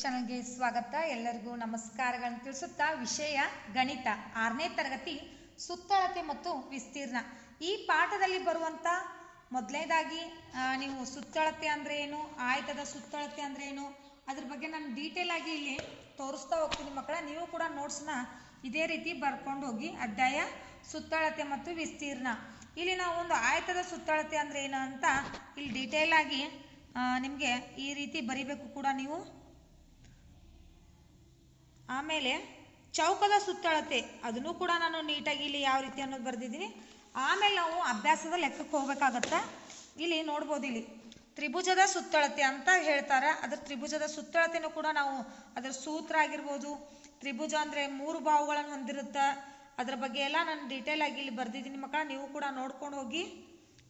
ಚಾನಲ್ಗೆ ಸ್ವಾಗತ. ಎಲ್ಲರಿಗೂ ನಮಸ್ಕಾರಗಳನ್ನು ತಿಳಿಸುತ್ತಾ ವಿಷಯ ಗಣಿತ. ಆರನೇ ತರಗತಿ, ಸುತ್ತಳತೆ ಮತ್ತು ವಿಸ್ತೀರ್ಣ. ಈ ಪಾಠದಲ್ಲಿ ಬರುವಂಥ ಮೊದಲನೇದಾಗಿ ನೀವು ಸುತ್ತಳತೆ ಅಂದರೆ ಏನು, ಆಯತದ ಸುತ್ತಳತೆ ಅಂದರೆ ಏನು, ಅದ್ರ ಬಗ್ಗೆ ನಾನು ಡೀಟೇಲ್ ಆಗಿ ಇಲ್ಲಿ ತೋರಿಸ್ತಾ ಹೋಗ್ತೀನಿ ಮಕ್ಕಳ. ನೀವು ಕೂಡ ನೋಟ್ಸ್ನ ಇದೇ ರೀತಿ ಬರ್ಕೊಂಡು ಹೋಗಿ ಅಧ್ಯಾಯ, ಸುತ್ತಳತೆ ಮತ್ತು ವಿಸ್ತೀರ್ಣ. ಇಲ್ಲಿ ನಾವು ಒಂದು ಆಯತದ ಸುತ್ತಳತೆ ಅಂದರೆ ಏನು ಅಂತ ಇಲ್ಲಿ ಡೀಟೇಲ್ ಆಗಿ ನಿಮಗೆ ಈ ರೀತಿ ಬರಿಬೇಕು ಕೂಡ ನೀವು. ಆಮೇಲೆ ಚೌಕದ ಸುತ್ತಳತೆ, ಅದನ್ನು ಕೂಡ ನಾನು ನೀಟಾಗಿ ಇಲ್ಲಿ ಯಾವ ರೀತಿ ಅನ್ನೋದು ಬರೆದಿದ್ದೀನಿ. ಆಮೇಲೆ ನಾವು ಅಭ್ಯಾಸದ ಲೆಕ್ಕಕ್ಕೆ ಹೋಗ್ಬೇಕಾಗತ್ತೆ. ಇಲ್ಲಿ ನೋಡ್ಬೋದು ಇಲ್ಲಿ, ತ್ರಿಭುಜದ ಸುತ್ತಳತೆ ಅಂತ ಹೇಳ್ತಾರೆ. ಅದ್ರ ತ್ರಿಭುಜದ ಸುತ್ತಳತೆನೂ ಕೂಡ ನಾವು ಅದರ ಸೂತ್ರ ಆಗಿರ್ಬೋದು, ತ್ರಿಭುಜ ಅಂದರೆ ಮೂರು ಬಾಹುಗಳನ್ನು ಹೊಂದಿರುತ್ತೆ. ಅದ್ರ ಬಗ್ಗೆ ಎಲ್ಲ ನಾನು ಡೀಟೇಲ್ ಆಗಿ ಇಲ್ಲಿ ಬರೆದಿದ್ದೀನಿ ಮಕ್ಕಳ, ನೀವು ಕೂಡ ನೋಡ್ಕೊಂಡು ಹೋಗಿ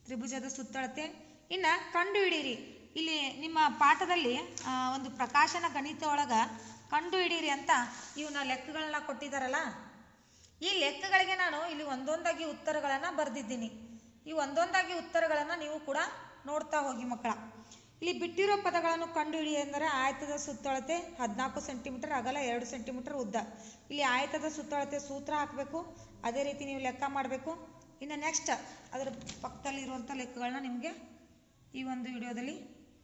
ತ್ರಿಭುಜದ ಸುತ್ತಳತೆ. ಇನ್ನು ಕಂಡು ಹಿಡೀರಿ ಇಲ್ಲಿ ನಿಮ್ಮ ಪಾಠದಲ್ಲಿ ಒಂದು ಪ್ರಕಾಶನ ಗಣಿತ ಒಳಗ ಕಂಡು ಹಿಡೀರಿ ಅಂತ ಇವನ್ನ ಲೆಕ್ಕಗಳನ್ನ ಕೊಟ್ಟಿದ್ದಾರಲ್ಲ ಈ ಲೆಕ್ಕಗಳಿಗೆ ನಾನು ಇಲ್ಲಿ ಒಂದೊಂದಾಗಿ ಉತ್ತರಗಳನ್ನು ಬರೆದಿದ್ದೀನಿ. ಈ ಒಂದೊಂದಾಗಿ ಉತ್ತರಗಳನ್ನು ನೀವು ಕೂಡ ನೋಡ್ತಾ ಹೋಗಿ ಮಕ್ಕಳ. ಇಲ್ಲಿ ಬಿಟ್ಟಿರೋ ಪದಗಳನ್ನು ಕಂಡುಹಿಡಿ ಎಂದರೆ ಆಯತದ ಸುತ್ತಳತೆ ಹದಿನಾಲ್ಕು ಸೆಂಟಿಮೀಟರ್, ಅಗಲ ಎರಡು ಸೆಂಟಿಮೀಟರ್ ಉದ್ದ. ಇಲ್ಲಿ ಆಯತದ ಸುತ್ತಳತೆ ಸೂತ್ರ ಹಾಕಬೇಕು, ಅದೇ ರೀತಿ ನೀವು ಲೆಕ್ಕ ಮಾಡಬೇಕು. ಇನ್ನು ನೆಕ್ಸ್ಟ್ ಅದರ ಪಕ್ಕದಲ್ಲಿ ಇರುವಂಥ ಲೆಕ್ಕಗಳನ್ನ ನಿಮಗೆ ಈ ಒಂದು ವಿಡಿಯೋದಲ್ಲಿ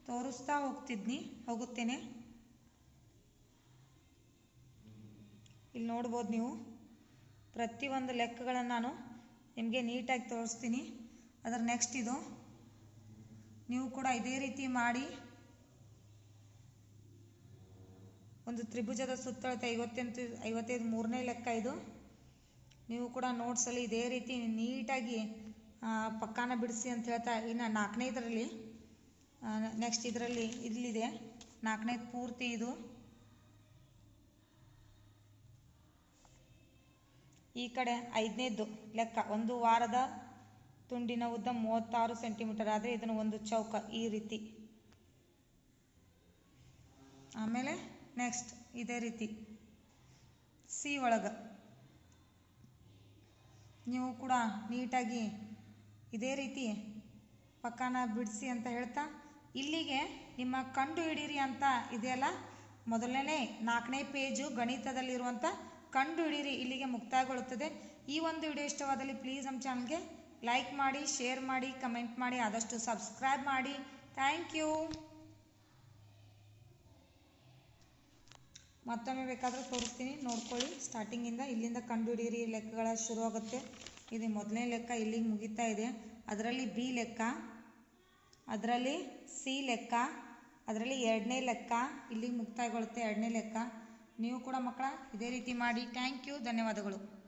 ತೋರಿಸ್ತಾ ಹೋಗ್ತಿದ್ನಿ, ಹೋಗುತ್ತೇನೆ. ಇಲ್ಲಿ ನೋಡ್ಬೋದು ನೀವು. ಪ್ರತಿಯೊಂದು ಲೆಕ್ಕಗಳನ್ನು ನಾನು ನಿಮಗೆ ನೀಟಾಗಿ ತೋರಿಸ್ತೀನಿ. ಅದರ ನೆಕ್ಸ್ಟ್ ಇದು. ನೀವು ಕೂಡ ಇದೇ ರೀತಿ ಮಾಡಿ. ಒಂದು ತ್ರಿಭುಜದ ಸುತ್ತಳತೆ ಐವತ್ತೆಂಟು, ಐವತ್ತೈದು ಮೂರನೇ ಲೆಕ್ಕ ಇದು. ನೀವು ಕೂಡ ನೋಟ್ಸಲ್ಲಿ ಇದೇ ರೀತಿ ನೀಟಾಗಿ ಪಕ್ಕಾನ ಬಿಡಿಸಿ ಅಂತ ಹೇಳ್ತಾ, ಇನ್ನು ನಾಲ್ಕನೇ ಇದರಲ್ಲಿ ನೆಕ್ಸ್ಟ್ ಇದರಲ್ಲಿ ಇಲ್ಲಿದೆ ನಾಲ್ಕನೇದು ಪೂರ್ತಿ ಇದು. ಈ ಕಡೆ ಐದನೇದ್ದು ಲೆಕ್ಕ. ಒಂದು ವಾರದ ತುಂಡಿನ ಉದ್ದ ಮೂವತ್ತಾರು ಸೆಂಟಿಮೀಟರ್. ಆದರೆ ಇದನ್ನು ಒಂದು ಚೌಕ ಈ ರೀತಿ. ಆಮೇಲೆ ನೆಕ್ಸ್ಟ್ ಇದೇ ರೀತಿ. ಸಿ ಒಳಗೆ. ನೀವು ಕೂಡ ನೀಟಾಗಿ ಇದೇ ರೀತಿ ಪಕ್ಕನ ಬಿಡಿಸಿ ಅಂತ ಹೇಳ್ತಾ, ಇಲ್ಲಿಗೆ ನಿಮ್ಮ ಕಂಡು ಹಿಡೀರಿ ಅಂತ ಇದೆಯಲ್ಲ? ಮೊದಲನೇ ನಾಲ್ಕನೇ ಪೇಜು ಗಣಿತದಲ್ಲಿರುವಂಥ ಕಂಡು ಹಿಡೀರಿ ಇಲ್ಲಿಗೆ ಮುಕ್ತಾಯಗೊಳ್ಳುತ್ತದೆ. ಈ ಒಂದು ವಿಡಿಯೋ ಇಷ್ಟವಾದಲ್ಲಿ ಪ್ಲೀಸ್ ನಮ್ಮ ಚಾನಲ್ಗೆ ಲೈಕ್ ಮಾಡಿ ಶೇರ್ ಮಾಡಿ ಕಮೆಂಟ್ ಮಾಡಿ, ಆದಷ್ಟು ಸಬ್ಸ್ಕ್ರೈಬ್ ಮಾಡಿ. ಥ್ಯಾಂಕ್ ಯು ಮತ್ತೊಮ್ಮೆ ಬೇಕಾದರೂ ತೋರಿಸ್ತೀನಿ. ನೋಡ್ಕೊಳ್ಳಿ ಸ್ಟಾರ್ಟಿಂಗಿಂದ ಇಲ್ಲಿಂದ ಕಂಡು ಹಿಡೀರಿ ಲೆಕ್ಕಗಳ ಶುರುವಾಗುತ್ತೆ. ಇದು ಮೊದಲನೇ ಲೆಕ್ಕ, ಇಲ್ಲಿಗೆ ಮುಗಿತಾ ಇದೆ. ಅದರಲ್ಲಿ ಬಿ ಲೆಕ್ಕ. ಅದರಲ್ಲಿ ಸಿ ಲೆಕ್ಕ, ಅದರಲ್ಲಿ ಎರಡನೇ ಲೆಕ್ಕ, ಇಲ್ಲಿ ಮುಕ್ತಾಯಗೊಳ್ಳುತ್ತೆ ಎರಡನೇ ಲೆಕ್ಕ. ನೀವು ಕೂಡ ಮಕ್ಕಳ, ಇದೇ ರೀತಿ ಮಾಡಿ. ಥ್ಯಾಂಕ್ ಯು ಧನ್ಯವಾದಗಳು.